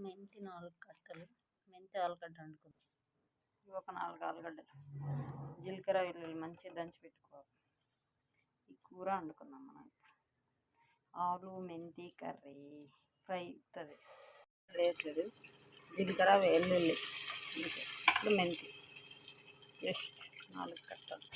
మెంతి నాలుగు కట్టలు మెంతి ఆలుగడ్డ వండుకుందాం. ఇవి ఒక నాలుగు ఆలుగడ్డలు. జీలకర్ర వెల్లుల్లి మంచిగా దంచి పెట్టుకోవాలి. ఈ కూర వండుకుందాం మనం ఇప్పుడు. ఆలు మెంతి కర్రీ ఫ్రై అవుతుంది. వేయట్లేదు జీలకర్ర వెల్లుల్లి ఇప్పుడు మెంతి. జస్ట్ నాలుగు కట్టలు.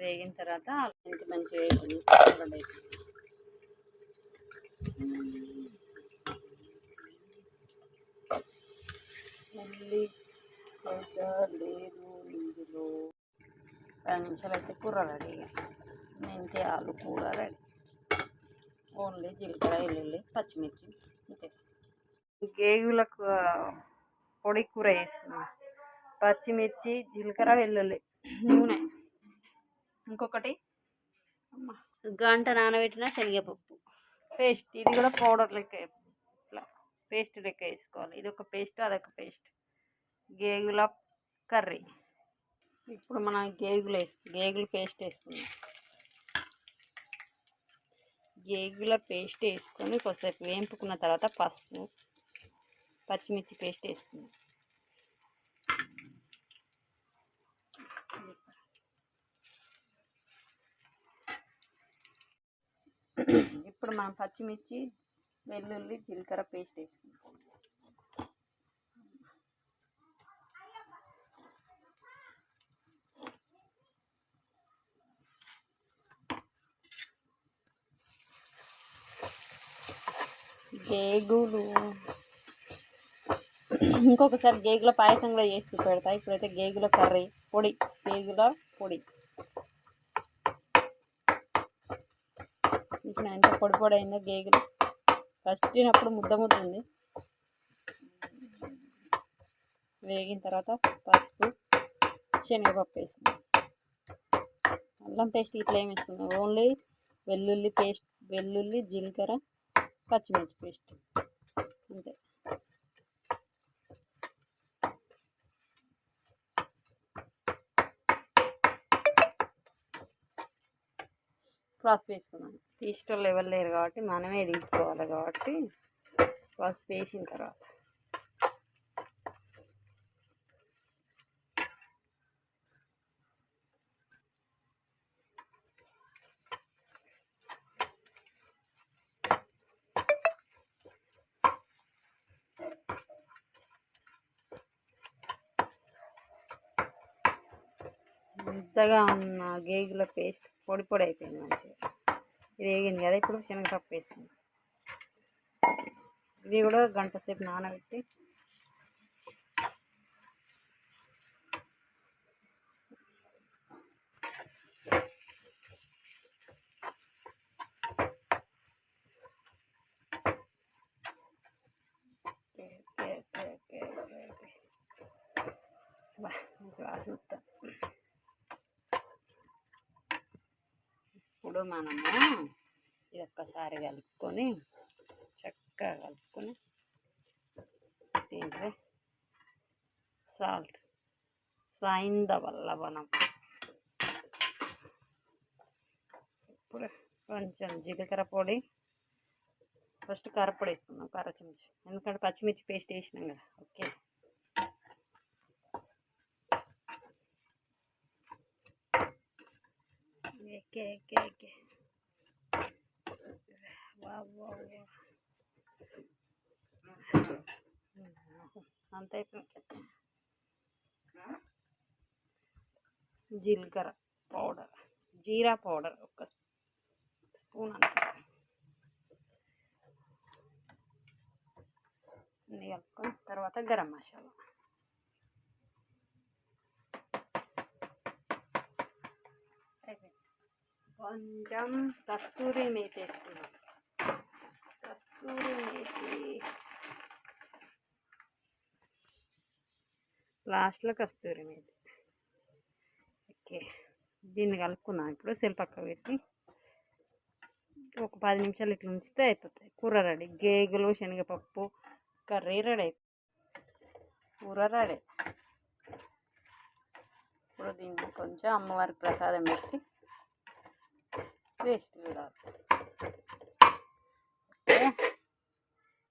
వేగిన తర్వాత మెంతి మంచిగా వేగింది ఆలుగడ్డ వేసి ఉల్లి గడ్డ లేదు ఇందులో. పది నిమిషాలు అయితే కూర రెడీ మెంతి ఆలు కూర రెడీ. ఓన్లీ జీలకర్ర వెల్లుల్లి పచ్చిమిర్చి అంతే. గేగులకు పొడి కూర వేసుకున్నాం పచ్చిమిర్చి జీలకర్ర వెల్లుల్లి. నూనె. ఇంకొకటి. గంట నానబెట్టిన శనగపప్పు. పేస్ట్. ఇది కూడా పౌడర్ లెక్క ఇట్లా పేస్ట్ లెక్క వేసుకోవాలి. ఇది ఒక పేస్ట్ అదొక పేస్ట్. గేగుల కర్రీ. ఇప్పుడు మనం గేగులు వేసు గేగుల పేస్ట్ వేసుకుందాం. గేగుల పేస్ట్ వేసుకొని కొద్దిసేపు వేంపుకున్న తర్వాత పసుపు పచ్చిమిర్చి పేస్ట్ వేసుకుందాం. ఇప్పుడు మనం పచ్చిమిర్చి వెల్లుల్లి జీలకర్ర పేస్ట్ వేసుకుంటాం. గేగులు. ఇంకొకసారి గేగుల పాయసం కూడా చేసి పెడతా ఇప్పుడైతే గేగుల కర్రీ పొడి గేగుల పొడి. ఇప్పుడు ఎంత పొడి పొడి అయిందో గేగులు. ఫస్ట్ తినప్పుడు ముద్ద ముద్ద ఉంది. వేగిన తర్వాత పసుపు శనగపప్పు వేసుకుందాం అల్లం పేస్ట్ ఇట్లా ఏమి వేసుకుందాం ఓన్లీ వెల్లుల్లి పేస్ట్ వెల్లుల్లి జీలకర్ర పచ్చిమిర్చి పేస్ట్ అంతే పసుపు వేసుకున్నాం తీసుకోవాలి ఎవరు లేరు కాబట్టి మనమే తీసుకోవాలి కాబట్టి పసుపు వేసిన తర్వాత. మెత్తగా ఉన్న గేగుల పేస్ట్ పొడి పొడి అయిపోయింది మంచిగా. ఇది వేగింది కదా ఇప్పుడు శనగపప్పు వేసుకుంది. ఇది కూడా గంట సేపు నానబెట్టి ఓకే, ఓకే, మంచి వాసన ఇప్పుడు మనము ఇది ఒక్కసారి కలుపుకొని చక్కగా కలుపుకొని దీంట్లో సాల్ట్. సాయిందవ లవణం ఇప్పుడు కొంచెం జీలకర్ర పొడి. ఫస్ట్ కారపొడి వేసుకుందాం కార చెంచా. ఎందుకంటే పచ్చిమిర్చి పేస్ట్ వేసినాం కదా. ఓకే. ఎక్కే ఎక్కే ఎక్కే వావ్ వావ్ వావ్. అంత అయిపోయింది. జీలకర్ర పౌడర్. జీరా పౌడర్. ఒక స్పూన్ అంత. తర్వాత గరం మసాలా. కొంచెం కస్తూరి మేతి వేసుకున్నాం కస్తూరి మేతి. లాస్ట్లో కస్తూరి మేతి. ఓకే దీన్ని కలుపుకున్నాం ఇప్పుడు సెల్పక్క పెట్టి ఒక పది నిమిషాలు ఇట్లా ఉంచితే అయిపోతాయి. కూర రెడీ. గేగులు శనగపప్పు కర్రీ రెడీ కూర రెడీ. ఇప్పుడు దీన్ని కొంచెం అమ్మవారికి ప్రసాదం పెట్టి 5 diyor.